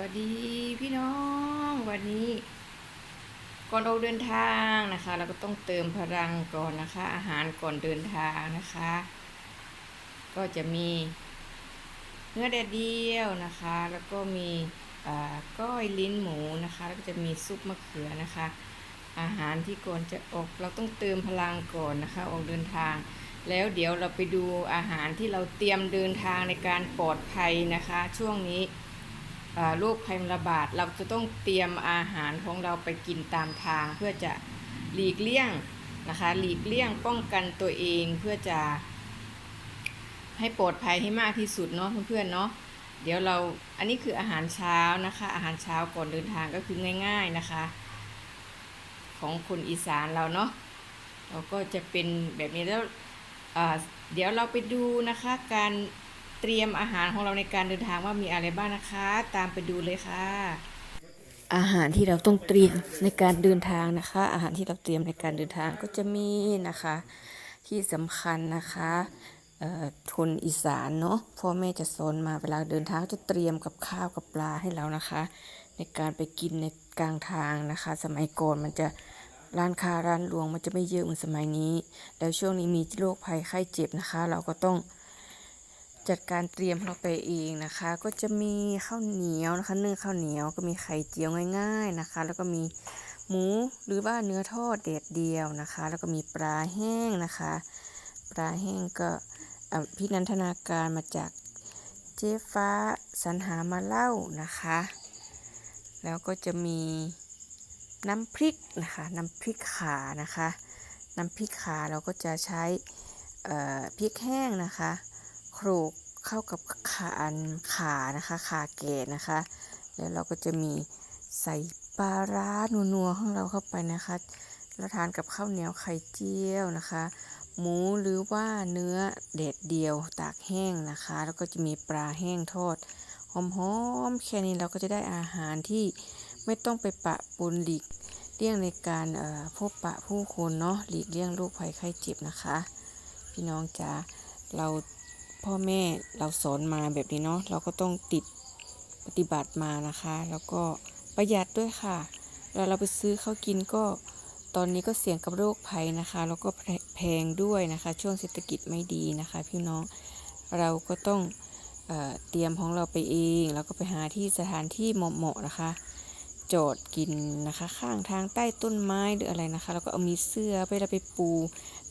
วัสดีพี่น้องวันนี้ ก่อนออกเดินทางนะคะ เราก็ต้องเติมพลังก่อนนะคะ อาหารก่อนเดินทางนะคะ ก็จะมี เนื้อแดดเดียวนะคะ แล้วก็มีอ่าก้อยลิ้นหมูนะคะ แล้วก็จะมีซุปมะเขือนะคะ อาหารที่ก่อนจะออกเราต้องเติมพลังก่อนนะคะ ออกเดินทาง แล้วเดี๋ยวเราไปดูอาหารที่เราเตรียมเดินทางในการปลอดภัยนะคะ ช่วงนี้ โรคภัยระบาดเราจะต้องเตรียมอาหารของเราไปกินตามทาง เพื่อจะหลีกเลี่ยงนะคะหลีกเลี่ยงป้องกันตัวเองเพื่อจะให้ปลอดภัยให้มากที่สุดเนาะเพื่อนๆเนาะเดี๋ยวเราอันนี้คืออาหารเช้านะคะ อาหารเช้าก่อนเดินทางก็คือง่าย ๆนะคะ ของคนอีสานเราเนาะเราก็จะเป็นแบบนี้แล้วเดี๋ยวเราไปดูนะคะการ เตรียมอาหารของเราในการเดินทางว่ามีอะไรบ้างนะคะ ตามไปดูเลยค่ะ อาหารที่เราต้องเตรียมในการเดินทางนะคะ อาหารที่เราเตรียมในการเดินทางก็จะมีนะคะ ที่สำคัญนะคะเอ่อคนอีสานเนาะพ่อแม่จะสอนมาเวลาเดินทางจะเตรียมกับข้าวกับปลาให้เรานะคะ ในการไปกินในกลางทางนะคะ สมัยก่อนมันจะร้านค้าร้านรวงมันจะไม่เยอะเหมือนสมัยนี้ แล้วช่วงนี้มีโรคภัยไข้เจ็บนะคะ เราก็ต้อง จัดการเตรียมเราไปเองนะคะ ก็จะมีข้าวเหนียวนะคะนึ่งข้าวเหนียวก็มีไข่เจียวง่าย ๆนะคะ แล้วก็มีหมูหรือว่าเนื้อทอดเด็ดเดียวนะคะ แล้วก็มีปลาแห้งนะคะ ปลาแห้งก็พี่นันทนาการมาจากเจ๊ฟ้าสรรหามาเล่านะคะ แล้วก็จะมีน้ำพริกนะคะน้ำพริกขานะคะ น้ำพริกขาเราก็จะใช้พริกแห้งนะคะ โขลกเข้ากับขาอันขานะคะขาแก่นะคะ แล้วเราก็จะมีใส่ปลาร้านัวๆของเราเข้าไปนะคะแล้วทานกับข้าวเหนียวไข่เจียวนะคะ หมูหรือว่าเนื้อเด็ดเดียวตากแห้งนะคะ แล้วก็จะมีปลาแห้งทอดหอมๆแค่นี้เราก็จะได้อาหารที่ไม่ต้องไปปะปนหลีกเลี่ยงในการพบปะผู้คนเนาะหลีกเลี่ยงโรคภัยไข้เจ็บนะคะ พี่น้องจ๋าเรา พ่อแม่เราสอนมาแบบนี้เนาะเราก็ต้องติดปฏิบัติมานะคะ แล้วก็ประหยัดด้วยค่ะแล้วเราไปซื้อเขาวกินก็ตอนนี้ก็เสี่ยงกับโรคภัยนะคะ แล้วก็แพงด้วยนะคะ ช่วงเศรษฐกิจไม่ดีนะคะ พี่น้องเราก็ต้องเอเตรียมของเราไปเอง แล้วก็ไปหาที่สถานที่เหมาะๆนะคะ จอดกินนะคะ ข้างทางใต้ต้นไม้หรืออะไรนะคะ แล้วก็เอามีเสื้อไปแล้วไปปู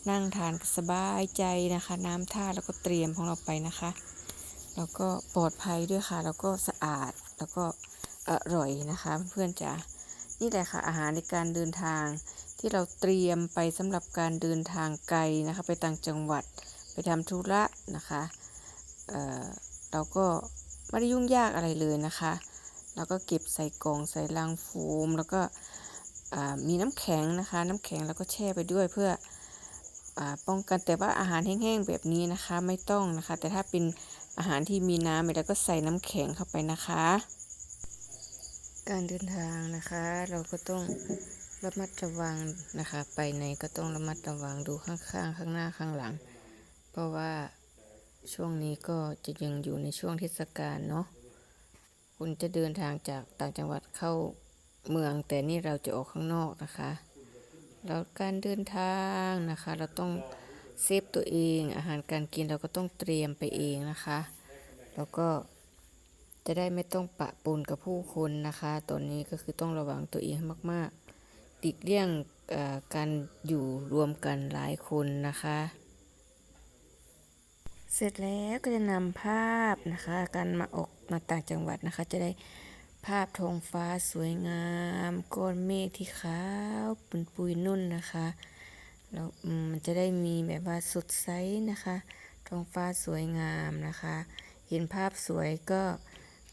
นั่งทานสบายใจนะคะ น้ำท่าแล้วก็เตรียมของเราไปนะคะ แล้วก็ปลอดภัยด้วยค่ะ แล้วก็สะอาดแล้วก็อร่อยนะคะ เพื่อนๆจ๋านี่แหละค่ะอาหารในการเดินทางที่เราเตรียมไปสำหรับการเดินทางไกลนะคะ ไปต่างจังหวัดไปทำธุระนะคะเออเราก็ไม่ได้ยุ่งยากอะไรเลยนะคะ เราก็เก็บใส่กล่องใส่ลังโฟม แล้วก็มีน้ำแข็งนะคะ น้ำแข็งแล้วก็แช่ไปด้วยเพื่ออป้องกันแต่ว่าอาหารแห้งๆแบบนี้นะคะไม่ต้องนะคะ แต่ถ้าเป็นอาหารที่มีน้ำเราก็ใส่น้ำแข็งเข้าไปนะคะ การเดินทางนะคะ เราก็ต้องระมัดระวังนะคะ ไปไหนก็ต้องระมัดระวังดูข้างๆ ข้างหน้าข้างหลัง เพราะว่าช่วงนี้ก็จะยังอยู่ในช่วงเทศกาลเนาะ คุณจะเดินทางจากต่างจังหวัดเข้าเมือง แต่นี่เราจะออกข้างนอกนะคะ แล้วการเดินทางนะคะ เราต้องเซฟตัวเอง อาหารการกินเราก็ต้องเตรียมไปเองนะคะ แล้วก็จะได้ไม่ต้องปะปนกับผู้คนนะคะ ตอนนี้ก็คือต้องระวังตัวเองให้มากๆหลีกเลี่ยงอการอยู่รวมกันหลายคนนะคะ เสร็จแล้วก็จะนำภาพนะคะการมาออกมาต่างจังหวัดนะคะ จะได้ภาพท้องฟ้าสวยงามก้อนเมฆที่ขาวปุนปุยนุ่นนะคะแล้วมมันจะได้มีแบบว่าสดใสนะคะท้องฟ้าสวยงามนะคะ เห็นภาพสวยก็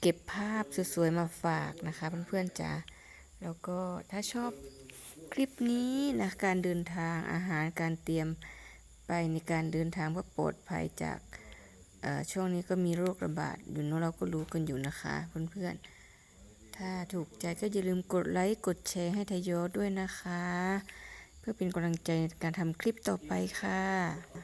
เก็บภาพสวยๆมาฝากนะคะ เพื่อนๆจ๋าแล้วก็ถ้าชอบคลิปนี้นะการเดินทางอาหารการเตรียม ไปในการเดินทางเพื่อปลอดภัยจากช่วงนี้ก็มีโรคระบาดอยู่เนอะเราก็รู้กันอยู่นะคะเพื่อนๆ ถ้าถูกใจก็อย่าลืมกดไลค์กดแชร์ให้ทยศด้วยนะคะ เพื่อเป็นกำลังใจในการทำคลิปต่อไปค่ะ